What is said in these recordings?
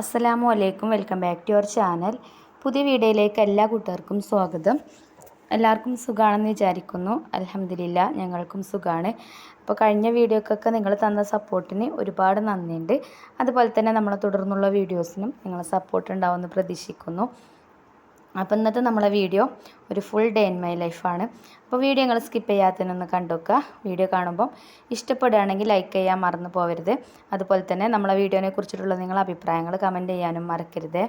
അസ്സലാമു അലൈക്കും. Welcome back to your channel. പുതിയ വീഡിയോയിലേക്ക് എല്ലാ കൂട്ടുകാർക്കും സ്വാഗതം. എല്ലാവർക്കും സുഖമാണെന്ന് വിചാരിക്കുന്നു. അലഹമില്ല ഞങ്ങൾക്കും സുഖമാണ് അപ്പോൾ കഴിഞ്ഞ വീഡിയോക്കൊക്കെ നിങ്ങൾ തന്ന സപ്പോർട്ടിന് ഒരുപാട് നന്ദിയുണ്ട്. അതുപോലെ തന്നെ നമ്മളെ തുടർന്നുള്ള വീഡിയോസിനും നിങ്ങളെ സപ്പോർട്ട് ഉണ്ടാവുമെന്ന് പ്രതീക്ഷിക്കുന്നു. അപ്പോൾ ഇന്നത്തെ നമ്മളെ വീഡിയോ ഒരു ഫുൾ ഡേ ഇൻ മൈ ലൈഫാണ് അപ്പോൾ വീഡിയോ നിങ്ങൾ സ്കിപ്പ് ചെയ്യാത്തതിനൊന്ന് കണ്ടുവെക്കുക വീഡിയോ കാണുമ്പം ഇഷ്ടപ്പെടുകയാണെങ്കിൽ ലൈക്ക് ചെയ്യാൻ മറന്നു പോകരുത് അതുപോലെ തന്നെ നമ്മളെ വീഡിയോനെ കുറിച്ചിട്ടുള്ള നിങ്ങളുടെ അഭിപ്രായങ്ങൾ കമന്റ് ചെയ്യാനും മറക്കരുത്.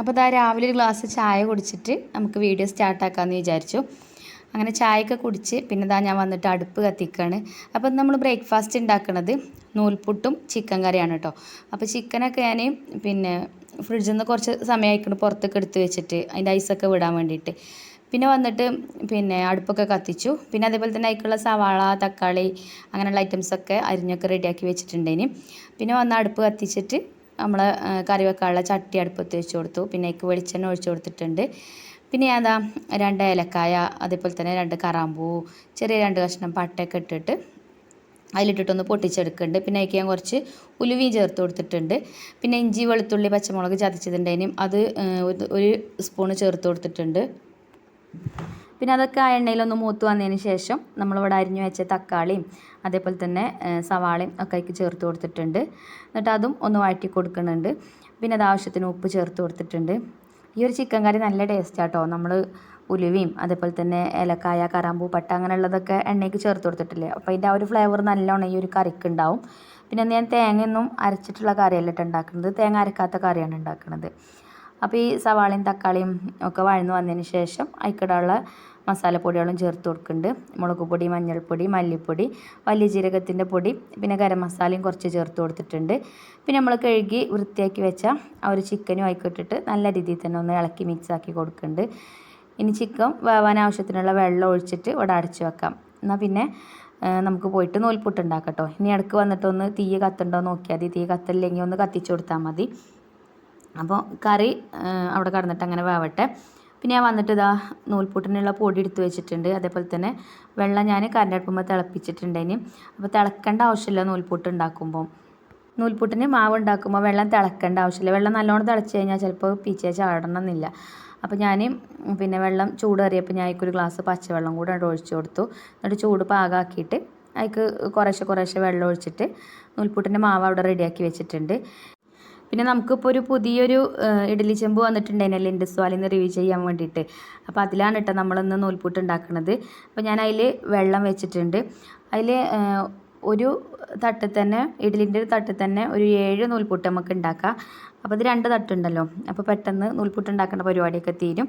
അപ്പോൾ ഇതാ രാവിലെ ഒരു ഗ്ലാസ് ചായ കുടിച്ചിട്ട് നമുക്ക് വീഡിയോ സ്റ്റാർട്ടാക്കാമെന്ന് വിചാരിച്ചു. അങ്ങനെ ചായയൊക്കെ കുടിച്ച് പിന്നെ ഇതാ ഞാൻ വന്നിട്ട് അടുപ്പ് കത്തിക്കുകയാണ് അപ്പോൾ നമ്മൾ ബ്രേക്ക്ഫാസ്റ്റ് ഉണ്ടാക്കുന്നത് നൂൽപുട്ടും ചിക്കൻ കറിയാണ് കേട്ടോ. അപ്പോൾ ചിക്കനൊക്കെ ഞാൻ പിന്നെ ഫ്രിഡ്ജിൽ നിന്ന് കുറച്ച് സമയമായിക്കൊണ്ട് പുറത്തൊക്കെ എടുത്ത് വെച്ചിട്ട് അതിന്റെ ഐസൊക്കെ വിടാൻ വേണ്ടിയിട്ട്. പിന്നെ വന്നിട്ട് പിന്നെ അടുപ്പൊക്കെ കത്തിച്ചു. പിന്നെ അതേപോലെ തന്നെ അതിക്കുള്ള സവാള തക്കാളി അങ്ങനെയുള്ള ഐറ്റംസൊക്കെ അരിഞ്ഞൊക്കെ റെഡിയാക്കി വെച്ചിട്ടുണ്ടേന് പിന്നെ വന്ന് അടുപ്പ് കത്തിച്ചിട്ട് നമ്മൾ കറി വെക്കാനുള്ള ചട്ടി അടുപ്പത്ത് വെച്ച് കൊടുത്തു. പിന്നെ അതിക്ക് വെളിച്ചെണ്ണ ഒഴിച്ചു കൊടുത്തിട്ടുണ്ട്. പിന്നെ എന്താ രണ്ട് ഏലക്കായ അതേപോലെ തന്നെ രണ്ട് കറാമ്പൂ ചെറിയ രണ്ട് കഷ്ണം പട്ടയൊക്കെ ഇട്ടിട്ട് അതിലിട്ടിട്ടൊന്ന് പൊട്ടിച്ചെടുക്കുന്നുണ്ട്. പിന്നെ അതിലേക്ക് ഞാൻ കുറച്ച് ഉലുവയും ചേർത്ത് കൊടുത്തിട്ടുണ്ട്. പിന്നെ ഇഞ്ചി വെളുത്തുള്ളി പച്ചമുളക് ചതച്ചതുണ്ടേനും അത് ഒരു സ്പൂണ് ചേർത്ത് കൊടുത്തിട്ടുണ്ട്. പിന്നെ അതൊക്കെ ആ എണ്ണയിലൊന്ന് മൂത്ത് വന്നതിന് ശേഷം നമ്മളിവിടെ അരിഞ്ഞു വെച്ച തക്കാളിയും അതേപോലെ തന്നെ സവാളയും ഒക്കെ അതിലേക്ക് ചേർത്ത് കൊടുത്തിട്ടുണ്ട്. എന്നിട്ട് അതും ഒന്ന് വഴറ്റി കൊടുക്കുന്നുണ്ട്. പിന്നെ അത് ആവശ്യത്തിന് ഉപ്പ് ചേർത്ത് കൊടുത്തിട്ടുണ്ട്. ഈ ഒരു ചിക്കൻ കറി നല്ല ടേസ്റ്റ് ആട്ടോ. നമ്മൾ ഉലുവയും അതേപോലെ തന്നെ ഏലക്കായ കറാമ്പൂ പട്ട അങ്ങനെയുള്ളതൊക്കെ എണ്ണയ്ക്ക് ചേർത്ത് കൊടുത്തിട്ടില്ലേ? അപ്പോൾ അതിന്റെ ആ ഒരു ഫ്ലേവർ നല്ലോണം ഈ ഒരു കറിക്ക് ഉണ്ടാവും പിന്നെ ഞാൻ തേങ്ങയൊന്നും അരച്ചിട്ടുള്ള കറിയല്ല ഉണ്ടാക്കുന്നത് തേങ്ങ അരക്കാത്ത കറിയാണ് ഉണ്ടാക്കുന്നത് അപ്പോൾ ഈ സവാളയും തക്കാളിയും ഒക്കെ വഴന്ന് വന്നതിന് ശേഷം അതിക്കിടാനുള്ള മസാലപ്പൊടികളും ചേർത്ത് കൊടുക്കുന്നുണ്ട്. മുളക് പൊടി മഞ്ഞൾപ്പൊടി മല്ലിപ്പൊടി വലിയ ജീരകത്തിന്റെ പൊടി പിന്നെ ഗരം മസാലയും കുറച്ച് ചേർത്ത് കൊടുത്തിട്ടുണ്ട്. പിന്നെ നമ്മൾ കഴുകി വൃത്തിയാക്കി വെച്ച ആ ഒരു ചിക്കനും ആയിക്കിട്ടിട്ട് നല്ല രീതിയിൽ തന്നെ ഒന്ന് ഇളക്കി മിക്സ് ആക്കി കൊടുക്കുന്നുണ്ട്. ഇനി ചിക്കൻ വേവാൻ ആവശ്യത്തിനുള്ള വെള്ളം ഒഴിച്ചിട്ട് ഇവിടെ അടച്ചു വെക്കാം. എന്നാൽ പിന്നെ നമുക്ക് പോയിട്ട് നൂൽപുട്ട് ഉണ്ടാക്കട്ടോ. ഇനി ഇടയ്ക്ക് വന്നിട്ടൊന്ന് തീ കത്തുണ്ടോ നോക്കിയാൽ മതി. തീ കത്തില്ലെങ്കിൽ ഒന്ന് കത്തിച്ചു കൊടുത്താൽ മതി. അപ്പോൾ കറി അവിടെ കടന്നിട്ട് അങ്ങനെ വേവട്ടെ. പിന്നെ ഞാൻ വന്നിട്ട് ഇതാ നൂൽപൂട്ടിനുള്ള പൊടി എടുത്ത് വെച്ചിട്ടുണ്ട്. അതേപോലെ തന്നെ വെള്ളം ഞാൻ കരണ്ടടുപ്പുമ്പോൾ തിളപ്പിച്ചിട്ടുണ്ടേന് അപ്പോൾ തിളക്കേണ്ട ആവശ്യമില്ല നൂൽപൂട്ട് ഉണ്ടാക്കുമ്പോൾ. നൂൽപുട്ടിന് മാവ് ഉണ്ടാക്കുമ്പോൾ വെള്ളം തിളക്കേണ്ട ആവശ്യമില്ല. വെള്ളം നല്ലോണം തിളച്ച് കഴിഞ്ഞാൽ ചിലപ്പോൾ പീച്ചേ ചാടണമെന്നില്ല. അപ്പോൾ ഞാൻ പിന്നെ വെള്ളം ചൂടേറിയപ്പോൾ ഞാൻ ഒരു ഗ്ലാസ് പച്ചവെള്ളം കൂടെ ഒഴിച്ചു കൊടുത്തു. എന്നിട്ട് ചൂട് പാകാക്കിയിട്ട് അതിക്ക് കുറേശ്ശെ കുറേശ്ശെ വെള്ളം ഒഴിച്ചിട്ട് നൂൽപുട്ടിന്റെ മാവ് അവിടെ റെഡിയാക്കി വെച്ചിട്ടുണ്ട്. പിന്നെ നമുക്കിപ്പോൾ ഒരു പുതിയൊരു ഇഡ്ഡലി ചെമ്പ് വന്നിട്ടുണ്ടായിരുന്നല്ലോ ഇൻഡസ്വാലിന്ന് റിവ്യൂ ചെയ്യാൻ വേണ്ടിയിട്ട്. അപ്പോൾ അതിലാണ് കേട്ടോ നമ്മളിന്ന് നൂൽപുട്ട് ഉണ്ടാക്കുന്നത് അപ്പോൾ ഞാൻ അതിൽ വെള്ളം വെച്ചിട്ടുണ്ട്. അതിൽ ഒരു തട്ടിൽ തന്നെ ഇഡ്ഡലിന്റെ ഒരു തട്ടിൽ തന്നെ ഒരു ഏഴ് നൂൽപുട്ട് നമുക്ക് ഉണ്ടാക്കാം. അപ്പോൾ ഇത് രണ്ട് തട്ടുണ്ടല്ലോ. അപ്പോൾ പെട്ടെന്ന് നൂൽപുട്ട് ഉണ്ടാക്കേണ്ട പരിപാടിയൊക്കെ തീരും.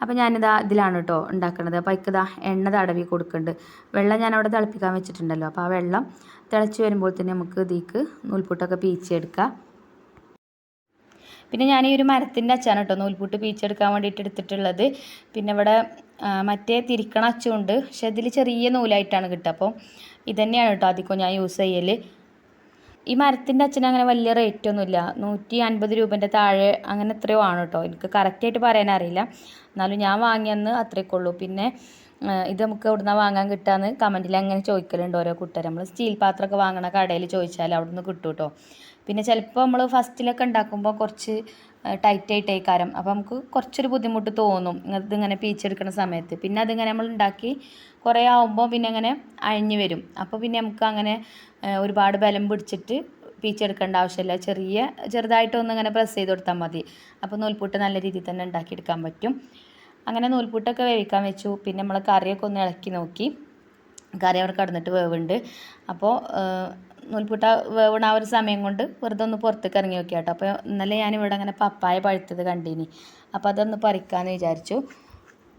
അപ്പോൾ ഞാനിതാ ഇതിലാണ് കേട്ടോ ഉണ്ടാക്കുന്നത് അപ്പോൾ അതിക്കതാ എണ്ണ തടവി കൊടുക്കുന്നുണ്ട് വെള്ളം ഞാൻ അവിടെ തിളപ്പിക്കാൻ വെച്ചിട്ടുണ്ടല്ലോ. അപ്പോൾ ആ വെള്ളം തിളച്ച് വരുമ്പോൾ തന്നെ നമുക്ക് ഇതിക്ക് നൂൽപുട്ടൊക്കെ പീച്ചെടുക്കാം. പിന്നെ ഞാൻ ഈ ഒരു മരത്തിന്റെ അച്ചാണ് കേട്ടോ നൂൽപുട്ട് പീച്ചെടുക്കാൻ വേണ്ടിയിട്ട് എടുത്തിട്ടുള്ളത്. പിന്നെ ഇവിടെ മറ്റേ തിരിക്കണ അച്ചുണ്ട്. പക്ഷെ ഇതിൽ ചെറിയ നൂലായിട്ടാണ് കിട്ടുക. അപ്പോൾ ഇതന്നെയാണ് കേട്ടോ അധികം ഞാൻ യൂസ് ചെയ്യൽ ഈ മരത്തിന്റെ അച്ഛന് അങ്ങനെ വലിയ റേറ്റ് ഒന്നുമില്ല നൂറ്റി അൻപത് രൂപേന്റെ താഴെ അങ്ങനെ എത്രയോ ആണ് കേട്ടോ. എനിക്ക് കറക്റ്റായിട്ട് പറയാൻ അറിയില്ല. എന്നാലും ഞാൻ വാങ്ങിയെന്ന് അത്രയൊക്കെ ഉള്ളൂ. പിന്നെ ഇത് നമുക്ക് എവിടുന്ന വാങ്ങാൻ കിട്ടാന്ന് കമന്റിൽ അങ്ങനെ ചോദിക്കലുണ്ട് ഓരോ കുട്ടികൾ നമ്മൾ സ്റ്റീൽ പാത്രമൊക്കെ വാങ്ങണ കടയിൽ ചോദിച്ചാൽ അവിടുന്ന് കിട്ടും കേട്ടോ പിന്നെ ചിലപ്പോൾ നമ്മൾ ഫസ്റ്റിലൊക്കെ ഉണ്ടാക്കുമ്പോൾ കുറച്ച് ടൈറ്റ് ആയിട്ടേ കാരം അപ്പോൾ നമുക്ക് കുറച്ചൊരു ബുദ്ധിമുട്ട് തോന്നും. ഇതിങ്ങനെ പീച്ചെടുക്കുന്ന സമയത്ത്. പിന്നെ അതിങ്ങനെ നമ്മൾ ഉണ്ടാക്കി കുറേ ആവുമ്പോൾ പിന്നെ അങ്ങനെ അഴിഞ്ഞു വരും. അപ്പോൾ പിന്നെ നമുക്ക് അങ്ങനെ ഒരുപാട് ബലം പിടിച്ചിട്ട് പീച്ചെടുക്കേണ്ട ആവശ്യമില്ല. ചെറിയ ചെറുതായിട്ടൊന്ന് ഇങ്ങനെ പ്രസ് ചെയ്ത് കൊടുത്താൽ മതി. അപ്പോൾ നൂൽപുട്ട് നല്ല രീതിയിൽ തന്നെ ഉണ്ടാക്കിയെടുക്കാൻ പറ്റും. അങ്ങനെ നൂൽപുട്ടൊക്കെ വേവിക്കാൻ വെച്ചു. പിന്നെ നമ്മൾ കറിയൊക്കെ ഒന്ന് ഇളക്കി നോക്കി. കറി അവിടെ കടന്നിട്ട് വേവുണ്ട്. അപ്പോൾ നൂൽപുട്ട വേവണ ആ ഒരു സമയം കൊണ്ട് വെറുതെ ഒന്ന് പുറത്തേക്ക് ഇറങ്ങി നോക്കി കേട്ടോ അപ്പോൾ ഇന്നലെ ഞാൻ ഞാനിവിടെ അങ്ങനെ പപ്പായ പഴുത്തത് കണ്ടിനി. അപ്പോൾ അതൊന്ന് പറിക്കാമെന്ന് വിചാരിച്ചു.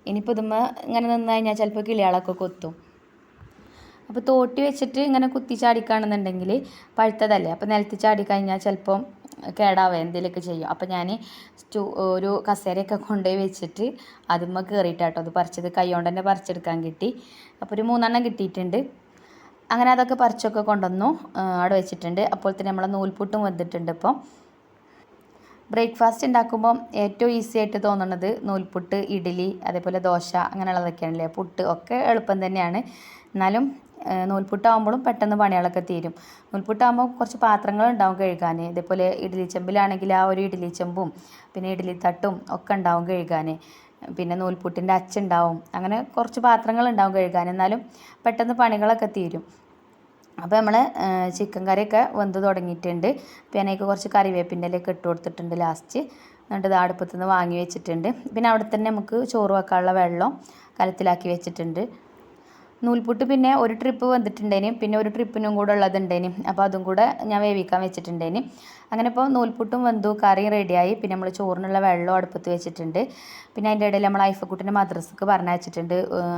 ഇനിയിപ്പോൾ ഇതുമ്മ ഇങ്ങനെ നിന്ന് കഴിഞ്ഞാൽ ചിലപ്പോൾ കിളികളൊക്കെ കൊത്തും. അപ്പോൾ തോട്ടി വെച്ചിട്ട് ഇങ്ങനെ കുത്തി ചാടിക്കാണെന്നുണ്ടെങ്കിൽ പഴുത്തതല്ലേ? അപ്പോൾ നിലത്തി ചാടി കഴിഞ്ഞാൽ ചിലപ്പം കേടാവുക എന്തെങ്കിലുമൊക്കെ ചെയ്യും. അപ്പോൾ ഞാൻ ഒരു കസേരയൊക്കെ കൊണ്ടുപോയി വെച്ചിട്ട് അതുമ്മ കയറിയിട്ടാട്ടോ അത് പറിച്ചത് കൈ കൊണ്ട് തന്നെ പറിച്ചെടുക്കാൻ കിട്ടി. അപ്പോൾ ഒരു മൂന്നെണ്ണം കിട്ടിയിട്ടുണ്ട്. അങ്ങനെ അതൊക്കെ പറിച്ചൊക്കെ കൊണ്ടുവന്നു അവിടെ വെച്ചിട്ടുണ്ട്. അപ്പോൾ തന്നെ നമ്മൾ നൂൽപുട്ടും വന്നിട്ടുണ്ട് ഇപ്പോൾ ബ്രേക്ക്ഫാസ്റ്റ് ഉണ്ടാക്കുമ്പോൾ ഏറ്റവും ഈസി ആയിട്ട് തോന്നുന്നത് നൂൽപുട്ട് ഇഡ്ഡലി അതേപോലെ ദോശ അങ്ങനെയുള്ളതൊക്കെയാണല്ലേ? പുട്ട് ഒക്കെ എളുപ്പം തന്നെയാണ്. എന്നാലും നൂൽപുട്ടാകുമ്പോഴും പെട്ടെന്ന് പണികളൊക്കെ തീരും. നൂൽപുട്ടാകുമ്പോൾ കുറച്ച് പാത്രങ്ങൾ ഉണ്ടാവും കഴുകാൻ. ഇതേപോലെ ഇഡ്ഡലി ചെമ്പിലാണെങ്കിൽ ആ ഒരു ഇഡ്ഡലി ചെമ്പും പിന്നെ ഇഡ്ഡലി തട്ടും ഒക്കെ ഉണ്ടാവും കഴുകാൻ. പിന്നെ നൂൽപുട്ടിന്റെ അച്ചുണ്ടാവും. അങ്ങനെ കുറച്ച് പാത്രങ്ങൾ ഉണ്ടാവും കഴുകാൻ. എന്നാലും പെട്ടെന്ന് പണികളൊക്കെ തീരും. അപ്പോൾ നമ്മൾ ചിക്കൻ കറിയൊക്കെ വെന്ത് തുടങ്ങിയിട്ടുണ്ട്. പിന്നെ അതിനൊക്കെ കുറച്ച് കറിവേപ്പിന്റെ ഇലയൊക്കെ ഇട്ട് കൊടുത്തിട്ടുണ്ട് ലാസ്റ്റ്. എന്നിട്ട് ഇത് അടുപ്പത്തു നിന്ന് വാങ്ങി വെച്ചിട്ടുണ്ട്. പിന്നെ അവിടെ തന്നെ നമുക്ക് ചോറ് വെക്കാനുള്ള വെള്ളം കലത്തിലാക്കി വെച്ചിട്ടുണ്ട്. നൂൽപുട്ട് പിന്നെ ഒരു ട്രിപ്പ് വന്നിട്ടുണ്ടേന്. പിന്നെ ഒരു ട്രിപ്പിനും കൂടെ ഉള്ളതുണ്ടേന്. അപ്പോൾ അതും കൂടെ ഞാൻ വേവിക്കാൻ വെച്ചിട്ടുണ്ടേന്. അങ്ങനെ ഇപ്പോൾ നൂൽപുട്ടും വന്നു കറിയും റെഡിയായി പിന്നെ നമ്മൾ ചോറിനുള്ള വെള്ളം അടുപ്പത്ത് വെച്ചിട്ടുണ്ട്. പിന്നെ അതിന്റെ ഇടയിൽ നമ്മൾ ഐഫക്കുട്ടിന്റെ മദ്രസക്ക് പറഞ്ഞയച്ചിട്ടുണ്ട്.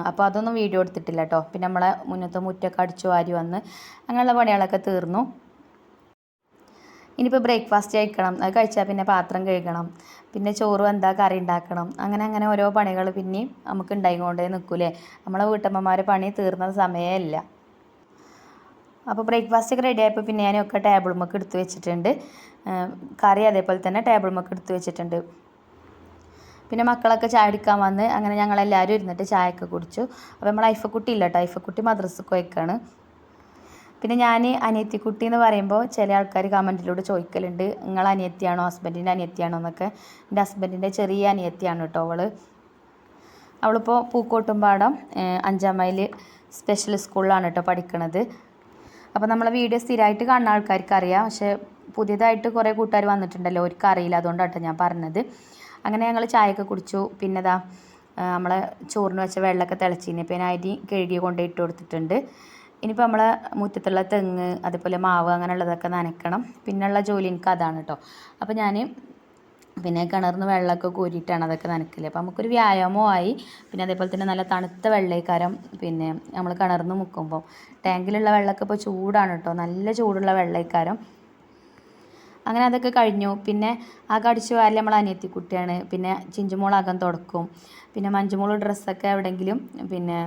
അപ്പോൾ അതൊന്നും വീഡിയോ എടുത്തിട്ടില്ല കേട്ടോ പിന്നെ നമ്മളെ മുന്നത്തെ മുറ്റൊക്കെ അടിച്ചു വാരി വന്ന് അങ്ങനെയുള്ള പണികളൊക്കെ തീർന്നു. ഇനിയിപ്പോൾ ബ്രേക്ക്ഫാസ്റ്റ് കഴിക്കണം. അത് കഴിച്ചാൽ പിന്നെ പാത്രം കഴുകണം. പിന്നെ ചോറ് എന്താ കറി ഉണ്ടാക്കണം അങ്ങനെ അങ്ങനെ ഓരോ പണികൾ പിന്നെയും നമുക്ക് ഉണ്ടായിക്കൊണ്ടേ നിൽക്കൂലേ നമ്മളെ വീട്ടമ്മമാർ പണി തീർന്ന സമയമല്ല അപ്പോൾ ബ്രേക്ക്ഫാസ്റ്റ് ഒക്കെ റെഡി ആയപ്പോൾ പിന്നെ ഞാനൊക്കെ ടേബിൾ മൊക്കെ എടുത്ത് വെച്ചിട്ടുണ്ട്. കറി അതേപോലെ തന്നെ ടേബിൾ മൊക്കെ എടുത്ത് വെച്ചിട്ടുണ്ട്. പിന്നെ മക്കളൊക്കെ ചായ അടിക്കാൻ വന്ന് അങ്ങനെ ഞങ്ങളെല്ലാവരും ഇരുന്നിട്ട് ചായയൊക്കെ കുടിച്ചു. അപ്പോൾ നമ്മൾ ഐഫക്കുട്ടി ഇല്ല കേട്ടോ ഐഫക്കുട്ടി മദ്രസക്ക് പോയിക്കാണ്. പിന്നെ ഞാൻ അനിയത്തിക്കുട്ടി എന്ന് പറയുമ്പോൾ ചില ആൾക്കാർ കമന്റിലൂടെ ചോദിക്കലുണ്ട്. നിങ്ങൾ അനിയത്തിയാണോ? ഹസ്ബൻഡിന്റെ അനിയത്തിയാണോ? എന്നൊക്കെ. എന്റെ ഹസ്ബൻഡിന്റെ ചെറിയ അനിയത്തിയാണ് കേട്ടോ അവൾ അവളിപ്പോൾ പൂക്കോട്ടുംപാടം അഞ്ചാം മൈൽ സ്പെഷ്യൽ സ്കൂളിലാണ് കേട്ടോ പഠിക്കണത്. അപ്പോൾ നമ്മളെ വീഡിയോ സ്ഥിരമായിട്ട് കാണുന്ന ആൾക്കാർക്ക് അറിയാം പക്ഷേ പുതിയതായിട്ട് കുറേ കൂട്ടുകാർ വന്നിട്ടുണ്ടല്ലോ അവർക്ക് അറിയില്ല അതുകൊണ്ടാട്ടോ ഞാൻ പറഞ്ഞത്. അങ്ങനെ ഞങ്ങൾ ചായയൊക്കെ കുടിച്ചു. പിന്നെ ഇതാ നമ്മളെ ചോറിന് വെച്ച വെള്ളമൊക്കെ തിളച്ചിന്. പിന്നെ അരി കഴുകി കൊണ്ടുപോയിട്ട് കൊടുത്തിട്ടുണ്ട്. ഇനിയിപ്പോൾ നമ്മളെ മുറ്റത്തുള്ള തെങ്ങ് അതുപോലെ മാവ് അങ്ങനെയുള്ളതൊക്കെ നനയ്ക്കണം. പിന്നെയുള്ള ജോലി എനിക്ക് അതാണ് കേട്ടോ അപ്പോൾ ഞാൻ പിന്നെ കിണറിന്ന് വെള്ളമൊക്കെ കോരിയിട്ടാണ് അതൊക്കെ നനക്കൽ അപ്പോൾ നമുക്കൊരു വ്യായാമവും ആയി. പിന്നെ അതേപോലെ തന്നെ നല്ല തണുത്ത വെള്ളേക്കാരം പിന്നെ നമ്മൾ കിണറിന്ന് മുക്കുമ്പോൾ ടാങ്കിലുള്ള വെള്ളമൊക്കെ ഇപ്പോൾ ചൂടാണ് കേട്ടോ നല്ല ചൂടുള്ള വെള്ളേക്കാരം. അങ്ങനെ അതൊക്കെ കഴിഞ്ഞു. പിന്നെ ആ കടിച്ചു വാരി നമ്മൾ അനിയത്തി കുട്ടിയാണ് പിന്നെ ചിഞ്ചുമോളാകാൻ തുടക്കും. പിന്നെ മഞ്ചുമോൾ ഡ്രസ്സൊക്കെ എവിടെയെങ്കിലും പിന്നെ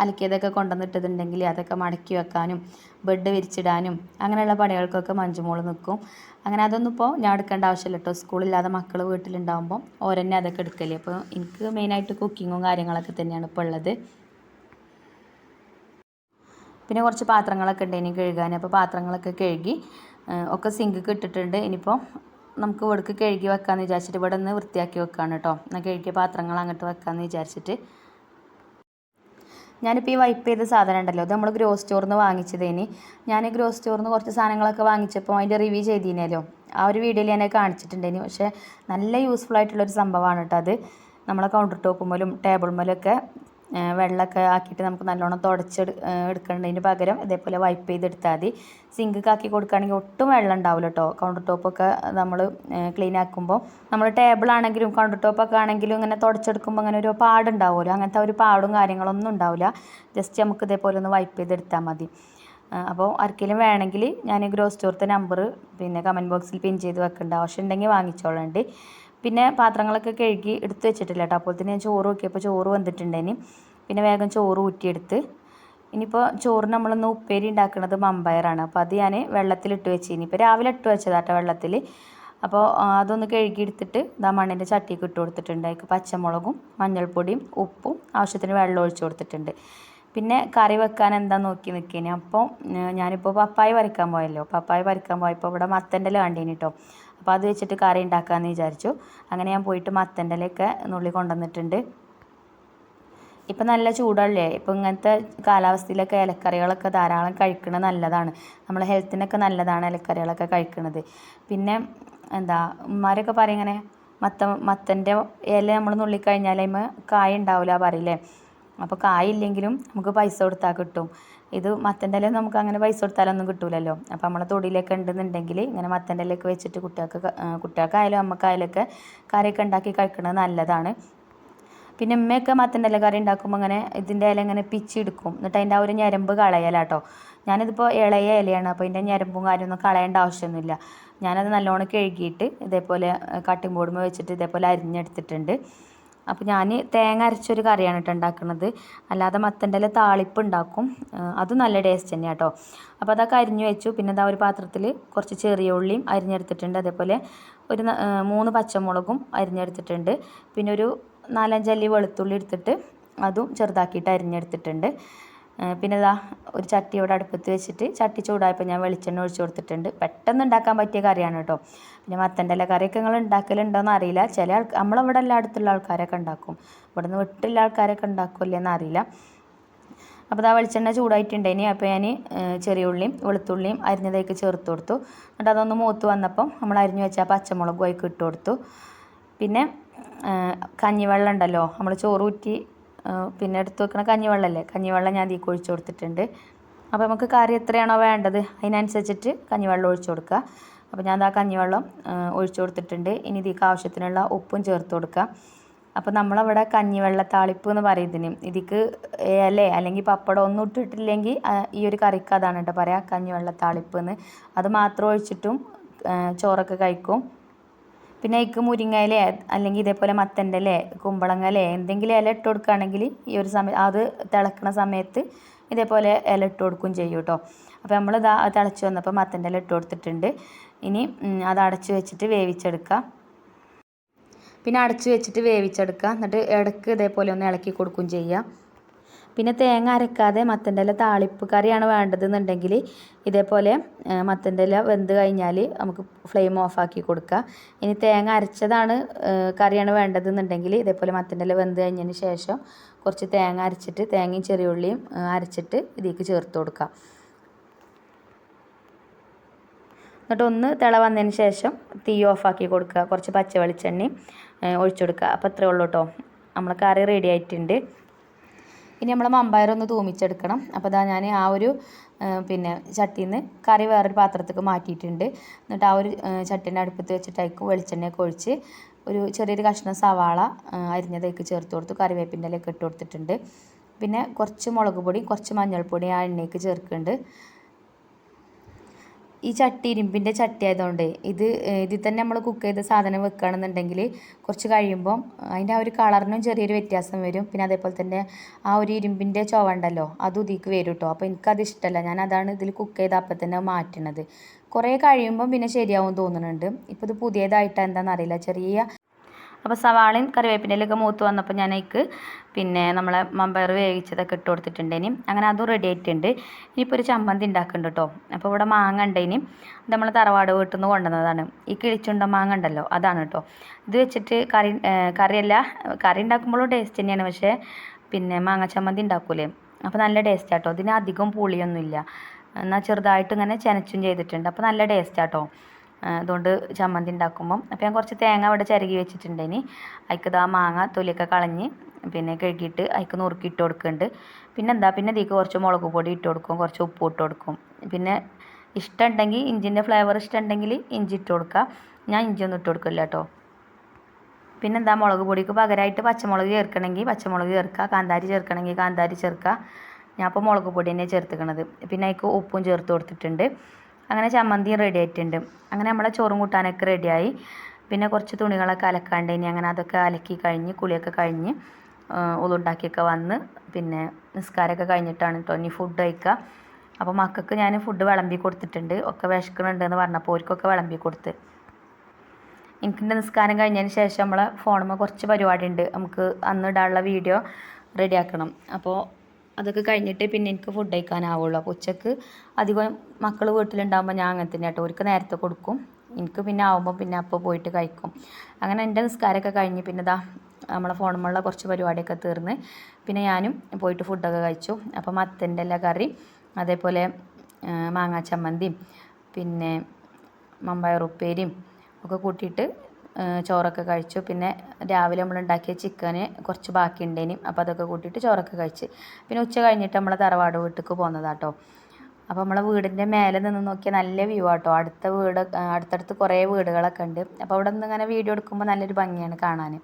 അലക്കിയതൊക്കെ കൊണ്ടുവന്നിട്ടതുണ്ടെങ്കിൽ അതൊക്കെ മടക്കി വെക്കാനും ബെഡ് വിരിച്ചിടാനും അങ്ങനെയുള്ള പണികൾക്കൊക്കെ മഞ്ജുമോൾ നിൽക്കും. അങ്ങനെ അതൊന്നും ഇപ്പോൾ ഞാൻ എടുക്കേണ്ട ആവശ്യമില്ല കേട്ടോ. സ്കൂളില്ലാതെ മക്കൾ വീട്ടിലുണ്ടാകുമ്പോൾ ഓരെന്നെ അതൊക്കെ എടുക്കല്ലേ. അപ്പോൾ എനിക്ക് മെയിനായിട്ട് കുക്കിങ്ങും കാര്യങ്ങളൊക്കെ തന്നെയാണ് ഇപ്പോൾ ഉള്ളത്. പിന്നെ കുറച്ച് പാത്രങ്ങളൊക്കെ ഉണ്ട് ഇനി കഴുകാൻ. അപ്പോൾ പാത്രങ്ങളൊക്കെ കഴുകി ഒക്കെ സിങ്ക് ഇട്ടിട്ടുണ്ട്. ഇനിയിപ്പോൾ നമുക്ക് ഇവിടേക്ക് കഴുകി വെക്കാമെന്ന് വിചാരിച്ചിട്ട് ഇവിടെ നിന്ന് വൃത്തിയാക്കി വെക്കാണ് കേട്ടോ. എന്നാൽ കഴുകിയ പാത്രങ്ങൾ അങ്ങോട്ട് വെക്കാമെന്ന് വിചാരിച്ചിട്ട് ഞാനിപ്പോൾ ഈ വൈപ്പ് ചെയ്ത സാധനം ഉണ്ടല്ലോ അത് നമ്മൾ ഗ്രോസ് സ്റ്റോറിൽ നിന്ന് വാങ്ങിച്ചതേന് ഞാൻ ഗ്രോസ് സ്റ്റോറിൽ നിന്ന് കുറച്ച് സാധനങ്ങളൊക്കെ വാങ്ങിച്ചപ്പോൾ അതിന്റെ റിവ്യൂ ചെയ്തിനല്ലോ. ആ ഒരു വീഡിയോയിൽ ഞാൻ കാണിച്ചിട്ടുണ്ടേനി പക്ഷേ നല്ല യൂസ്ഫുൾ ആയിട്ടുള്ളൊരു സംഭവമാണ് കേട്ടോ അത്. നമ്മളെ കൗണ്ടർ ടോപ്പ് മേലും ടേബിൾ ടേബിൾമേലൊക്കെ വെള്ളമൊക്കെ ആക്കിയിട്ട് നമുക്ക് നല്ലോണം തുടച്ച് എടുക്കേണ്ടതിന് പകരം ഇതേപോലെ വൈപ്പ് ചെയ്തെടുത്താൽ മതി. സിങ്കൊക്കെ ആക്കി കൊടുക്കുകയാണെങ്കിൽ ഒട്ടും വെള്ളം ഉണ്ടാവില്ല കേട്ടോ കൗണ്ടർ ടോപ്പൊക്കെ നമ്മൾ ക്ലീൻ ആക്കുമ്പോൾ നമ്മൾ ടേബിൾ ആണെങ്കിലും കൗണ്ടർ ടോപ്പൊക്കെ ആണെങ്കിലും ഇങ്ങനെ തുടച്ചെടുക്കുമ്പോൾ അങ്ങനെ ഒരു പാടുണ്ടാവുമല്ലോ അങ്ങനത്തെ ഒരു പാടും കാര്യങ്ങളൊന്നും ഉണ്ടാവില്ല ജസ്റ്റ് നമുക്ക് ഇതേപോലെ ഒന്ന് വൈപ്പ് ചെയ്തെടുത്താൽ മതി. അപ്പോൾ ആർക്കെങ്കിലും വേണമെങ്കിൽ ഞാൻ ഗ്രോസ് സ്റ്റോറിന്റെ നമ്പർ പിന്നെ കമന്റ് ബോക്സിൽ പിൻ ചെയ്ത് വെക്കേണ്ട. ആവശ്യമുണ്ടെങ്കിൽ വാങ്ങിച്ചോളണ്ട് പിന്നെ പാത്രങ്ങളൊക്കെ കഴുകി എടുത്ത് വെച്ചിട്ടില്ല കേട്ടോ. അപ്പോൾ തന്നെ ഞാൻ ചോറ് നോക്കിയപ്പോൾ ചോറ് വന്നിട്ടുണ്ടേനി പിന്നെ വേഗം ചോറ് ഊറ്റിയെടുത്ത്. ഇനിയിപ്പോൾ ചോറിന് നമ്മളൊന്ന് ഉപ്പേരി ഉണ്ടാക്കുന്നത് മമ്പയറാണ് അപ്പോൾ അത് ഞാൻ വെള്ളത്തിലിട്ട് വെച്ച്. ഇനിയിപ്പോൾ രാവിലെ ഇട്ട് വെച്ചതാട്ടോ വെള്ളത്തിൽ അപ്പോൾ അതൊന്ന് കഴുകി എടുത്തിട്ട് ഇതാ മണ്ണിന്റെ ചട്ടിക്ക് ഇട്ട് കൊടുത്തിട്ടുണ്ട്. അതിൽ പച്ചമുളകും മഞ്ഞൾപ്പൊടിയും ഉപ്പും ആവശ്യത്തിന് വെള്ളം ഒഴിച്ച് കൊടുത്തിട്ടുണ്ട്. പിന്നെ കറി വെക്കാൻ എന്താ നോക്കി നിൽക്കേനെ അപ്പോൾ ഞാനിപ്പോൾ പപ്പായ പറിക്കാൻ പോയല്ലോ. പപ്പായ പറിക്കാൻ പോയപ്പോൾ ഇവിടെ മത്തന്റെ ലാണ്ടീനിട്ടോ അപ്പോൾ അത് വെച്ചിട്ട് കറി ഉണ്ടാക്കാമെന്ന് വിചാരിച്ചു. അങ്ങനെ ഞാൻ പോയിട്ട് മത്തന്റെ ഇലയൊക്കെ നുള്ളി കൊണ്ടുവന്നിട്ടുണ്ട്. ഇപ്പം നല്ല ചൂടല്ലേ? ഇപ്പം ഇങ്ങനത്തെ കാലാവസ്ഥയിലൊക്കെ ഇലക്കറികളൊക്കെ ധാരാളം കഴിക്കുന്നത് നല്ലതാണ്. നമ്മളെ ഹെൽത്തിനൊക്കെ നല്ലതാണ് ഇലക്കറികളൊക്കെ കഴിക്കുന്നത് പിന്നെ എന്താ ഉമ്മാരൊക്കെ പറയും ഇങ്ങനെ മത്ത മത്തന്റെ ഇല നമ്മൾ നുള്ളിക്കഴിഞ്ഞാൽ അതിന് കായ ഉണ്ടാവില്ല പറയില്ലേ? അപ്പോൾ കായ ഇല്ലെങ്കിലും നമുക്ക് പൈസ കൊടുത്താൽ കിട്ടും. ഇത് മത്തന്റെ ഇല നമുക്ക് അങ്ങനെ പൈസ കൊടുത്താലൊന്നും കിട്ടൂലല്ലോ. അപ്പോൾ നമ്മളെ തൊടിയിലേക്ക് ഉണ്ടെന്നുണ്ടെങ്കിൽ ഇങ്ങനെ മത്തന്റെ ഇലയൊക്കെ വെച്ചിട്ട് കുട്ടികൾക്ക് കുട്ടികൾക്കായാലും അമ്മക്കായാലൊക്കെ കറിയൊക്കെ ഉണ്ടാക്കി കഴിക്കുന്നത് നല്ലതാണ്. പിന്നെ ഉമ്മയൊക്കെ മത്തന്റെ ഇല കറി ഉണ്ടാക്കുമ്പോൾ അങ്ങനെ ഇതിന്റെ ഇല ഇങ്ങനെ പിച്ചെടുക്കും എന്നിട്ട് അതിന്റെ ആ ഒരു ഞരമ്പ് കളയലാട്ടോ. ഞാനിതിപ്പോൾ ഇളയ ഇലയാണ്. അപ്പോൾ ഇതിന്റെ ഞരമ്പും കാര്യമൊന്നും കളയേണ്ട ആവശ്യമൊന്നുമില്ല. ഞാനത് നല്ലോണം കഴുകിയിട്ട് ഇതേപോലെ കട്ടിംഗ് ബോർഡുമ്പോൾ വെച്ചിട്ട് ഇതേപോലെ അരിഞ്ഞെടുത്തിട്ടുണ്ട്. അപ്പോൾ ഞാൻ തേങ്ങ അരച്ചൊരു കറിയാണ് കേട്ടോ ഉണ്ടാക്കുന്നത് അല്ലാതെ മത്തന്റെ താളിപ്പ് ഉണ്ടാക്കും അത് നല്ല ടേസ്റ്റ് തന്നെയാണ് കേട്ടോ അപ്പോൾ അതൊക്കെ അരിഞ്ഞു വെച്ചു. പിന്നെ അതാ ഒരു പാത്രത്തിൽ കുറച്ച് ചെറിയ ഉള്ളിയും അരിഞ്ഞെടുത്തിട്ടുണ്ട്. അതേപോലെ ഒരു മൂന്ന് പച്ചമുളകും അരിഞ്ഞെടുത്തിട്ടുണ്ട്. പിന്നെ ഒരു നാലഞ്ചല്ലി വെളുത്തുള്ളി എടുത്തിട്ട് അതും ചെറുതാക്കിയിട്ട് അരിഞ്ഞെടുത്തിട്ടുണ്ട്. പിന്നെ ഇതാ ഒരു ചട്ടി ഇവിടെ അടുപ്പത്ത് വെച്ചിട്ട് ചട്ടി ചൂടായപ്പോൾ ഞാൻ വെളിച്ചെണ്ണ ഒഴിച്ച് കൊടുത്തിട്ടുണ്ട്. പെട്ടെന്ന് ഉണ്ടാക്കാൻ പറ്റിയ കറിയാണ് കേട്ടോ. പിന്നെ മത്തന്റെ ഇല കറിയൊക്കെ നിങ്ങൾ ഉണ്ടാക്കലുണ്ടോയെന്ന് അറിയില്ല. ചില ആൾ നമ്മളിവിടെ എല്ലാ അടുത്തുള്ള ആൾക്കാരൊക്കെ ഉണ്ടാക്കും. ഇവിടെ നിന്ന് വിട്ടുള്ള ആൾക്കാരൊക്കെ ഉണ്ടാക്കില്ലെന്ന് അറിയില്ല. അപ്പോൾ ആ വെളിച്ചെണ്ണ ചൂടായിട്ടുണ്ടേനി അപ്പോൾ ഞാൻ ചെറിയ ഉള്ളിയും വെളുത്തുള്ളിയും അരിഞ്ഞതേക്ക് ചേർത്ത് കൊടുത്തു. എന്നിട്ട് അതൊന്ന് മൂത്ത് വന്നപ്പം നമ്മൾ അരിഞ്ഞു വെച്ച പച്ചമുളകും അതിലേക്ക് ഇട്ട് കൊടുത്തു. പിന്നെ കഞ്ഞിവെള്ളം ഉണ്ടല്ലോ. നമ്മൾ ചോറ് ഊറ്റി പിന്നെ എടുത്ത് വെക്കണ കഞ്ഞിവെള്ളമല്ലേ കഞ്ഞിവെള്ളം ഞാൻ ഇതിലേക്ക് ഒഴിച്ചു കൊടുത്തിട്ടുണ്ട്. അപ്പോൾ നമുക്ക് കറി എത്രയാണോ വേണ്ടത് അതിനനുസരിച്ചിട്ട് കഞ്ഞിവെള്ളം ഒഴിച്ചു കൊടുക്കുക. അപ്പോൾ ഞാൻ ആ കഞ്ഞിവെള്ളം വെള്ളം ഒഴിച്ച് കൊടുത്തിട്ടുണ്ട്. ഇനി ഇതിലേക്ക് ആവശ്യത്തിനുള്ള ഉപ്പും ചേർത്ത് കൊടുക്കുക. അപ്പോൾ നമ്മളവിടെ കഞ്ഞിവെള്ള താളിപ്പ് എന്ന് പറയുന്നതിന് ഇതിക്ക് ഇല അല്ലെങ്കിൽ പപ്പടം ഒന്നും ഇട്ടിട്ടില്ലെങ്കിൽ ഈ ഒരു കറിക്ക് അതാണ് കേട്ടോ പറയാം കഞ്ഞിവെള്ള താളിപ്പ് എന്ന്. അത് മാത്രം ഒഴിച്ചിട്ടും ചോറൊക്കെ കഴിക്കും. പിന്നെ അതിക്ക് മുരിങ്ങയില അല്ലെങ്കിൽ ഇതേപോലെ മത്തന്റെ ഇല കുമ്പളങ്ങ ഇല എന്തെങ്കിലും ഇല ഇട്ട് കൊടുക്കുകയാണെങ്കിൽ ഈ ഒരു സമയം അത് തിളക്കണ സമയത്ത് ഇതേപോലെ ഇല ഇട്ട് കൊടുക്കുകയും ചെയ്യും കേട്ടോ അപ്പോൾ നമ്മൾ ഇതാ തിളച്ച് വന്നപ്പോൾ മത്തന്റെ ഇല ഇട്ട് കൊടുത്തിട്ടുണ്ട്. ഇനി അത് അടച്ച് വെച്ചിട്ട് വേവിച്ചെടുക്കുക പിന്നെ അടച്ച് വെച്ചിട്ട് വേവിച്ചെടുക്കുക എന്നിട്ട് ഇടയ്ക്ക് ഇതേപോലെ ഒന്ന് ഇളക്കി കൊടുക്കും ചെയ്യുക പിന്നെ തേങ്ങ അരക്കാതെ മത്തന്റെ ഇല താളിപ്പ് കറിയാണ് വേണ്ടതെന്നുണ്ടെങ്കിൽ ഇതേപോലെ മത്തന്റെ ഇല വെന്ത് കഴിഞ്ഞാൽ നമുക്ക് ഫ്ലെയിം ഓഫാക്കി കൊടുക്കുക. ഇനി തേങ്ങ അരച്ചതാണ് കറിയാണ് വേണ്ടതെന്നുണ്ടെങ്കിൽ ഇതേപോലെ മത്തന്റെ ഇല വെന്ത് കഴിഞ്ഞതിന് ശേഷം കുറച്ച് തേങ്ങ അരച്ചിട്ട് തേങ്ങയും ചെറിയുള്ളിയും അരച്ചിട്ട് ഇതിലേക്ക് ചേർത്ത് കൊടുക്കുക. എന്നിട്ട് ഒന്ന് തിള വന്നതിന് ശേഷം തീ ഓഫാക്കി കൊടുക്കുക. കുറച്ച് പച്ച വെളിച്ചെണ്ണയും ഒഴിച്ചു കൊടുക്കുക. അപ്പോൾ അത്രേ ഉള്ളൂ കേട്ടോ. നമ്മളെ കറി റെഡി ആയിട്ടുണ്ട്. ഇനി നമ്മൾ മമ്പയർ ഒന്ന് തൂമിച്ചെടുക്കണം. അപ്പോൾ ഞാൻ ആ ഒരു പിന്നെ ചട്ടിയിൽ നിന്ന് കറി വേറൊരു പാത്രത്തേക്ക് മാറ്റിയിട്ടുണ്ട്. എന്നിട്ട് ആ ഒരു ചട്ടീന്റെ അടുപ്പത്ത് വെച്ചിട്ട് അതിലേക്ക് വെളിച്ചെണ്ണയൊക്കെ ഒഴിച്ച് ഒരു ചെറിയൊരു കഷ്ണം സവാള അരിഞ്ഞതേക്ക് ചേർത്ത് കൊടുത്ത്. കറിവേപ്പിന്റെ ഇലയൊക്കെ ഇട്ട് കൊടുത്തിട്ടുണ്ട്. പിന്നെ കുറച്ച് മുളക് പൊടി കുറച്ച് മഞ്ഞൾപ്പൊടി ആ എണ്ണയ്ക്ക് ചേർക്കുന്നുണ്ട്. ഈ ചട്ടി ഇരുമ്പിന്റെ ചട്ടി ആയതുകൊണ്ട് ഇത് ഇതിൽ തന്നെ നമ്മൾ കുക്ക് ചെയ്ത സാധനം വെക്കുകയാണെന്നുണ്ടെങ്കിൽ കുറച്ച് കഴിയുമ്പം അതിന്റെ ആ ഒരു കളറിനും ചെറിയൊരു വ്യത്യാസം വരും. പിന്നെ അതേപോലെ തന്നെ ആ ഒരു ഇരുമ്പിന്റെ ചുവ ഉണ്ടല്ലോ അതും ഇതിലേക്ക് വരും കേട്ടോ. അപ്പോൾ എനിക്കത് ഇഷ്ടമല്ല. ഞാൻ അതാണ് ഇതിൽ കുക്ക് ചെയ്ത അപ്പം തന്നെ മാറ്റണത് കുറേ കഴിയുമ്പം പിന്നെ ശരിയാവും തോന്നുന്നുണ്ട്. ഇപ്പോൾ ഇത് പുതിയതായിട്ട് എന്താണെന്ന് അറിയില്ല ചെറിയ അപ്പോൾ സവാളയും കറിവേപ്പിന്റെലൊക്കെ മൂത്ത് വന്നപ്പോൾ ഞാൻ അതിക്ക് പിന്നെ നമ്മളെ മമ്പയർ വേവിച്ചതൊക്കെ ഇട്ട് കൊടുത്തിട്ടുണ്ട് അങ്ങനെ അതും റെഡി ആയിട്ടുണ്ട്. ഇനിയിപ്പോൾ ഒരു ചമ്മന്തി ഉണ്ടാക്കുന്നുണ്ട് കേട്ടോ അപ്പോൾ ഇവിടെ മാങ്ങ ഉണ്ട് ഇനി. നമ്മൾ തറവാട് വീട്ടിൽ നിന്ന് കൊണ്ടുവന്നതാണ്. ഈ കിളിച്ചുണ്ട മാങ്ങ ഉണ്ടല്ലോ അതാണ് കേട്ടോ ഇത് വെച്ചിട്ട് കറി കറിയല്ല കറി ഉണ്ടാക്കുമ്പോഴും ടേസ്റ്റ് തന്നെയാണ്. പക്ഷേ പിന്നെ മാങ്ങ ചമ്മന്തി ഉണ്ടാക്കൂലേ അപ്പോൾ നല്ല ടേസ്റ്റ് ആട്ടോ ഇതിന് അധികം പുളിയൊന്നുമില്ല. എന്നാൽ ചെറുതായിട്ട് ഇങ്ങനെ ചെനച്ചും ചെയ്തിട്ടുണ്ട്. അപ്പോൾ നല്ല ടേസ്റ്റ് ആട്ടോ അതുകൊണ്ട് ചമ്മന്തി ഉണ്ടാക്കുമ്പം. അപ്പോൾ ഞാൻ കുറച്ച് തേങ്ങ അവിടെ ചിരകി വെച്ചിട്ടുണ്ട് ഇനി. അതിക്ക് ഇതാ മാങ്ങ തൊലിയൊക്കെ കളഞ്ഞ് പിന്നെ കഴുകിയിട്ട് അതിക്ക് നുറുക്കി ഇട്ട് കൊടുക്കുന്നുണ്ട്. പിന്നെ എന്താ? പിന്നെ ഇതിക്ക് കുറച്ച് മുളക് പൊടി ഇട്ട് കൊടുക്കും കുറച്ച് ഉപ്പ് ഇട്ട് കൊടുക്കും. പിന്നെ ഇഷ്ടമുണ്ടെങ്കിൽ ഇഞ്ചിന്റെ ഫ്ലേവർ ഇഷ്ടമുണ്ടെങ്കിൽ ഇഞ്ചി ഇട്ട് കൊടുക്കുക. ഞാൻ ഇഞ്ചി ഒന്നും ഇട്ട് കൊടുക്കില്ല കേട്ടോ. പിന്നെ എന്താ? മുളക് പൊടിക്ക് പകരമായിട്ട് പച്ചമുളക് ചേർക്കണമെങ്കിൽ പച്ചമുളക് ചേർക്കുക കാന്താരി ചേർക്കണമെങ്കിൽ കാന്താരി ചേർക്കുക. ഞാൻ ഇപ്പോൾ മുളക് പൊടി തന്നെ ചേർത്തിക്കണത്. പിന്നെ അതിക്ക് ഉപ്പും ചേർത്ത് കൊടുത്തിട്ടുണ്ട്. അങ്ങനെ ചമ്മന്തിയും റെഡി ആയിട്ടുണ്ട്. അങ്ങനെ നമ്മളെ ചോറും കൂട്ടാനൊക്കെ റെഡിയായി പിന്നെ കുറച്ച് തുണികളൊക്കെ അലക്കാണ്ട് ഇനി അങ്ങനെ അതൊക്കെ അലക്കി കഴിഞ്ഞ് കുളിയൊക്കെ കഴിഞ്ഞ് ഉളുണ്ടാക്കിയൊക്കെ വന്ന് പിന്നെ നിസ്കാരമൊക്കെ കഴിഞ്ഞിട്ടാണ് കേട്ടോ ഇനി ഫുഡ് കഴിക്കുക അപ്പോൾ മക്കൾക്ക് ഞാൻ ഫുഡ് വിളമ്പി കൊടുത്തിട്ടുണ്ട്. ഒക്കെ വിശക്കണുണ്ടെന്ന് പറഞ്ഞപ്പോൾ അവർക്കൊക്കെ വിളമ്പി കൊടുത്ത്. എനിക്കിന്റെ നിസ്കാരം കഴിഞ്ഞതിന് ശേഷം നമ്മളെ ഫോണുമ്പോൾ കുറച്ച് പരിപാടി ഉണ്ട് നമുക്ക് അന്ന് ഇടാനുള്ള വീഡിയോ റെഡിയാക്കണം അപ്പോൾ അതൊക്കെ കഴിഞ്ഞിട്ട് പിന്നെ എനിക്ക് ഫുഡ് കഴിക്കാനാവുള്ളൂ. അപ്പോൾ ഉച്ചയ്ക്ക് അധികം മക്കൾ വീട്ടിലുണ്ടാകുമ്പോൾ ഞാൻ അങ്ങനെ തന്നെ കേട്ടോ അവർക്ക് നേരത്തെ കൊടുക്കും. എനിക്ക് പിന്നെ ആവുമ്പോൾ പിന്നെ അപ്പോൾ പോയിട്ട് കഴിക്കും. അങ്ങനെ എന്റെ നിസ്കാരമൊക്കെ കഴിഞ്ഞ് പിന്നെ ഇതാ നമ്മളെ ഫോണുമുള്ള കുറച്ച് പരിപാടിയൊക്കെ തീർന്ന് പിന്നെ ഞാനും പോയിട്ട് ഫുഡൊക്കെ കഴിച്ചു. അപ്പോൾ മത്തന്റെ എല്ലാ കറി അതേപോലെ മാങ്ങാ ചമ്മന്തിയും പിന്നെ മമ്പയർ ഉപ്പേരിയും ഒക്കെ കൂട്ടിയിട്ട് ചോറൊക്കെ കഴിച്ചു. പിന്നെ രാവിലെ നമ്മൾ ഉണ്ടാക്കിയ ചിക്കന് കുറച്ച് ബാക്കി ഉണ്ടേനും അപ്പോൾ അതൊക്കെ കൂട്ടിയിട്ട് ചോറൊക്കെ കഴിച്ച്. പിന്നെ ഉച്ച കഴിഞ്ഞിട്ട് നമ്മൾ തറവാട് വീട്ടിലേക്ക് പോകുന്നതാട്ടോ അപ്പോൾ നമ്മളെ വീടിന്റെ മേലെ നിന്ന് നോക്കിയാൽ നല്ല വ്യൂ ആട്ടോ. അടുത്ത വീട് അടുത്തടുത്ത് കുറേ വീടുകളൊക്കെ ഉണ്ട്. അപ്പോൾ അവിടെ നിന്ന് ഇങ്ങനെ വീഡിയോ എടുക്കുമ്പോൾ നല്ലൊരു ഭംഗിയാണ് കാണാൻ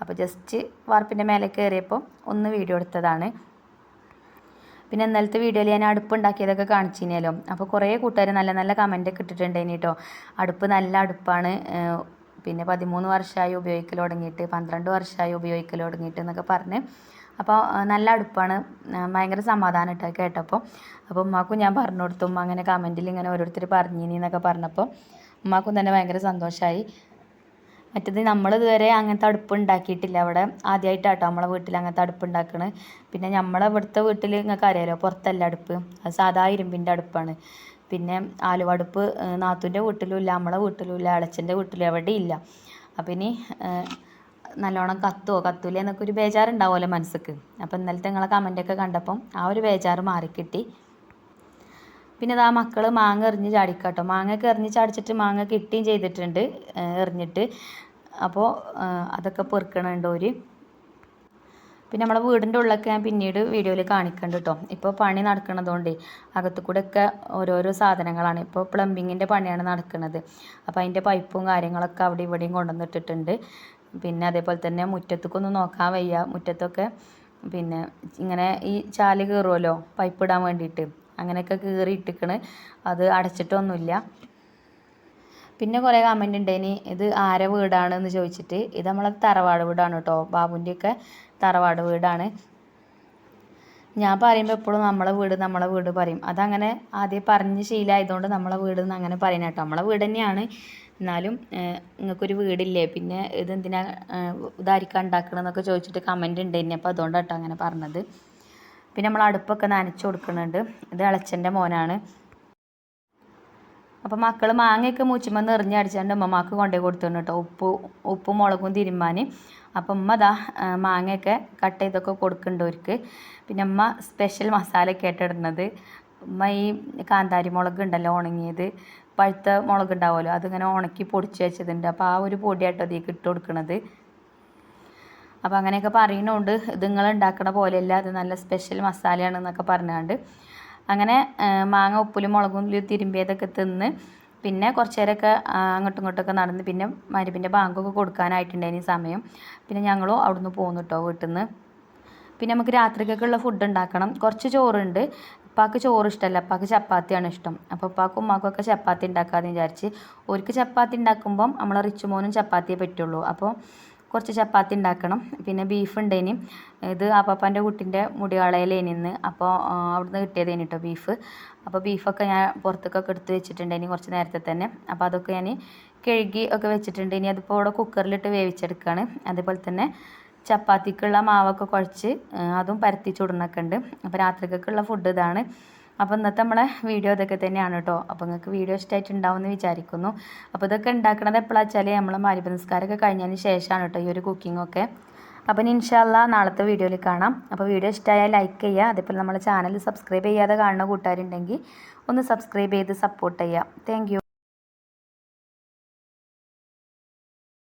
അപ്പോൾ ജസ്റ്റ് വാർപ്പിന്റെ മേലെ കയറിയപ്പോൾ ഒന്ന് വീഡിയോ എടുത്തതാണ്. പിന്നെ ഇന്നലത്തെ വീഡിയോയിൽ ഞാൻ അടുപ്പ് ഉണ്ടാക്കിയതൊക്കെ കാണിച്ചിനല്ലോ. അപ്പോൾ കുറേ കൂട്ടുകാർ നല്ല നല്ല കമന്റൊക്കെ ഇട്ടിട്ടുണ്ടായിനി കേട്ടോ അടുപ്പ് നല്ല അടുപ്പാണ്. പിന്നെ പതിമൂന്ന് വർഷമായി ഉപയോഗിക്കൽ തുടങ്ങിയിട്ട് പന്ത്രണ്ട് വർഷമായി ഉപയോഗിക്കൽ തുടങ്ങിയിട്ട് എന്നൊക്കെ പറഞ്ഞ്. അപ്പോൾ നല്ല അടുപ്പാണ്. ഭയങ്കര സമാധാനം ഇട്ടോ കേട്ടപ്പോൾ അപ്പോൾ ഉമ്മാക്കും ഞാൻ പറഞ്ഞു കൊടുത്തു. അങ്ങനെ കമന്റിൽ ഇങ്ങനെ ഓരോരുത്തർ പറഞ്ഞിനി എന്നൊക്കെ പറഞ്ഞപ്പോൾ ഉമ്മാക്കും തന്നെ ഭയങ്കര സന്തോഷമായി മറ്റേത് നമ്മൾ ഇതുവരെ അങ്ങനത്തെ അടുപ്പ് ഉണ്ടാക്കിയിട്ടില്ല. അവിടെ ആദ്യമായിട്ടാട്ടോ നമ്മളെ വീട്ടിൽ അങ്ങനത്തെ അടുപ്പ് ഉണ്ടാക്കണ്. പിന്നെ നമ്മളെ ഇവിടുത്തെ വീട്ടിൽ നിങ്ങൾക്ക് അറിയാലോ പുറത്തല്ല അടുപ്പ്. അത് സാധാ ഇരുമ്പിന്റെ അടുപ്പാണ്. പിന്നെ ആലുവടുപ്പ് നാത്തൂന്റെ വീട്ടിലും ഇല്ല നമ്മളെ വീട്ടിലും ഇല്ല അളച്ചന്റെ വീട്ടിലും എവിടെയും ഇല്ല. അപ്പം ഇനി നല്ലോണം കത്തുമോ കത്തൂലേ എന്നൊക്കെ ഒരു ബേജാറുണ്ടാവുമല്ലോ മനസ്സിക്ക്. അപ്പോൾ ഇന്നലത്തെ നിങ്ങളെ കമന്റൊക്കെ കണ്ടപ്പം ആ ഒരു ബേജാറ് മാറിക്കിട്ടി. പിന്നെ ഇതാ മക്കൾ മാങ്ങ എറിഞ്ഞ് ചാടിക്കാട്ടോ. മാങ്ങയൊക്കെ എറിഞ്ഞ് ചാടിച്ചിട്ട് മാങ്ങ കിട്ടുകയും ചെയ്തിട്ടുണ്ട് എറിഞ്ഞിട്ട്. അപ്പോൾ അതൊക്കെ പെറുക്കണുണ്ട് ഒരു പിന്നെ നമ്മളെ വീടിന്റെ ഉള്ളൊക്കെ ഞാൻ പിന്നീട് വീഡിയോയിൽ കാണിക്കുന്നുണ്ട് കേട്ടോ ഇപ്പോൾ പണി നടക്കുന്നതുകൊണ്ട് അകത്തു കൂടെ ഒക്കെ ഓരോരോ സാധനങ്ങളാണ്. ഇപ്പോൾ പ്ലംബിങ്ങിന്റെ പണിയാണ് നടക്കുന്നത് അപ്പോൾ അതിന്റെ പൈപ്പും കാര്യങ്ങളൊക്കെ അവിടെ ഇവിടെയും കൊണ്ടുവന്നിട്ടിട്ടുണ്ട്. പിന്നെ അതേപോലെ തന്നെ മുറ്റത്തേക്കൊന്നും നോക്കാൻ വയ്യ. മുറ്റത്തൊക്കെ പിന്നെ ഇങ്ങനെ ഈ ചാൽ കയറുമല്ലോ പൈപ്പ് ഇടാൻ വേണ്ടിയിട്ട്. അങ്ങനെയൊക്കെ കീറി ഇട്ടിക്കണ്. അത് അടച്ചിട്ടൊന്നുമില്ല. പിന്നെ കുറേ കമന്റ് ഉണ്ടായിന് ഇത് ആരെ വീടാണെന്ന് ചോദിച്ചിട്ട് ഇത് നമ്മളെ തറവാട് വീടാണ് കേട്ടോ ബാബുന്റെയൊക്കെ തറവാട് വീടാണ്. ഞാൻ പറയുമ്പോൾ എപ്പോഴും നമ്മളെ വീട് നമ്മളെ വീട് പറയും. അതങ്ങനെ ആദ്യം പറഞ്ഞ് ശീലമായതുകൊണ്ട് നമ്മളെ വീട് എന്ന് അങ്ങനെ പറയുന്നത് കേട്ടോ. നമ്മളെ വീട് തന്നെയാണ്. എന്നാലും നിങ്ങൾക്കൊരു വീടില്ലേ? പിന്നെ ഇതെന്തിനാ ഇതായിരിക്കാം ഉണ്ടാക്കണമെന്നൊക്കെ ചോദിച്ചിട്ട് കമന്റ് തന്നെ അപ്പോൾ അതുകൊണ്ട് കേട്ടോ അങ്ങനെ പറഞ്ഞത്. പിന്നെ നമ്മൾ അടുപ്പൊക്കെ നനച്ചു കൊടുക്കുന്നുണ്ട് ഇത് ഇളച്ചന്റെ മോനാണ്. അപ്പോൾ മക്കൾ മാങ്ങയൊക്കെ മൂച്ചുമ്പോൾ നിറഞ്ഞടിച്ചാണ്ട് ഉമ്മമാക്ക് കൊണ്ടുപോയി കൊടുത്തിട്ടുണ്ട് കേട്ടോ. ഉപ്പ് ഉപ്പും മുളകും തിരുമ്മാൻ അപ്പം ഉമ്മ ദാ മാങ്ങയൊക്കെ കട്ട് ചെയ്തൊക്കെ കൊടുക്കുന്നുണ്ട് അവർക്ക് പിന്നെ ഉമ്മ സ്പെഷ്യൽ മസാലയൊക്കെ ആയിട്ട് ഇടുന്നത്. ഉമ്മ ഈ കാന്താരി മുളക് ഉണ്ടല്ലോ ഉണങ്ങിയത്. പഴുത്ത മുളക് ഉണ്ടാവുമല്ലോ അതിങ്ങനെ ഉണക്കി പൊടിച്ച് വെച്ചതുണ്ട്. അപ്പോൾ ആ ഒരു പൊടിയാട്ടോ അതിലേക്ക് ഇട്ട് കൊടുക്കുന്നത് അപ്പോൾ അങ്ങനെയൊക്കെ പറയുന്നതുകൊണ്ട് ഇത് നിങ്ങൾ ഉണ്ടാക്കണ പോലെയല്ല അത് നല്ല സ്പെഷ്യൽ മസാലയാണെന്നൊക്കെ പറഞ്ഞുകൊണ്ട് അങ്ങനെ മാങ്ങ ഉപ്പിലും മുളകും തിരുമ്പിയതൊക്കെ തിന്ന് പിന്നെ കുറച്ച് നേരമൊക്കെ അങ്ങോട്ടും ഇങ്ങോട്ടൊക്കെ നടന്ന് പിന്നെ മരുപ്പിന്റെ ബാങ്കൊക്കെ കൊടുക്കാനായിട്ടുണ്ടായിരുന്നു സമയം. പിന്നെ ഞങ്ങളും അവിടുന്ന് പോന്നു കേട്ടോ വീട്ടിൽ നിന്ന് പിന്നെ നമുക്ക് രാത്രിക്കൊക്കെയുള്ള ഫുഡ് ഉണ്ടാക്കണം. കുറച്ച് ചോറുണ്ട്. ഉപ്പാക്ക് ചോറ് ഇഷ്ടമല്ല ഉപ്പാക്ക് ചപ്പാത്തിയാണ് ഇഷ്ടം. അപ്പോൾ ഉപ്പാക്കും ഉമ്മാക്കൊക്കെ ചപ്പാത്തി ഉണ്ടാക്കാമെന്ന് വിചാരിച്ച് ഒരിക്കൽ ചപ്പാത്തി ഉണ്ടാക്കുമ്പം നമ്മളെ റിച്ച് മോനും ചപ്പാത്തിയെ പറ്റുള്ളൂ. അപ്പോൾ കുറച്ച് ചപ്പാത്തി ഉണ്ടാക്കണം. പിന്നെ ബീഫ് ഉണ്ടേനി. ഇത് ആപ്പാപ്പാന്റെ കുട്ടിന്റെ മുടികളയിലേനി ഇന്ന് അപ്പോൾ അവിടുന്ന് കിട്ടിയതേനി കേട്ടോ ബീഫ് അപ്പോൾ ബീഫൊക്കെ ഞാൻ പുറത്തേക്കൊക്കെ എടുത്ത് വെച്ചിട്ടുണ്ടേനി കുറച്ച് നേരത്തെ തന്നെ. അപ്പോൾ അതൊക്കെ ഞാൻ കഴുകി ഒക്കെ വെച്ചിട്ടുണ്ട് ഇനി അതിപ്പോൾ അവിടെ കുക്കറിലിട്ട് വേവിച്ചെടുക്കുകയാണ് അതേപോലെ തന്നെ ചപ്പാത്തിക്കുള്ള മാവൊക്കെ കുഴച്ച് അതും പരത്തി ചുടണൊക്കെ ഉണ്ട്. അപ്പോൾ രാത്രിക്കൊക്കെയുള്ള ഫുഡ് ഇതാണ്. അപ്പോൾ ഇന്നത്തെ നമ്മളെ വീഡിയോ ഇതൊക്കെ തന്നെയാണ് കേട്ടോ അപ്പോൾ നിങ്ങൾക്ക് വീഡിയോ ഇഷ്ടമായിട്ടുണ്ടാവും എന്ന് വിചാരിക്കുന്നു. അപ്പോൾ ഇതൊക്കെ വെച്ചാൽ നമ്മളെ മാലിപ്പ നിസ്കാരമൊക്കെ കഴിഞ്ഞതിന് ശേഷമാണ് കേട്ടോ ഈ ഒരു കുക്കിങ്ങൊക്കെ അപ്പോൾ ഇനി ഇൻഷാല്ല നാളത്തെ വീഡിയോയിൽ കാണാം. അപ്പോൾ വീഡിയോ ഇഷ്ടമായാൽ ലൈക്ക് ചെയ്യുക അതേപോലെ നമ്മളെ ചാനൽ സബ്സ്ക്രൈബ് ചെയ്യാതെ കാണുന്ന കൂട്ടുകാരുണ്ടെങ്കിൽ ഒന്ന് സബ്സ്ക്രൈബ് ചെയ്ത് സപ്പോർട്ട് ചെയ്യുക താങ്ക്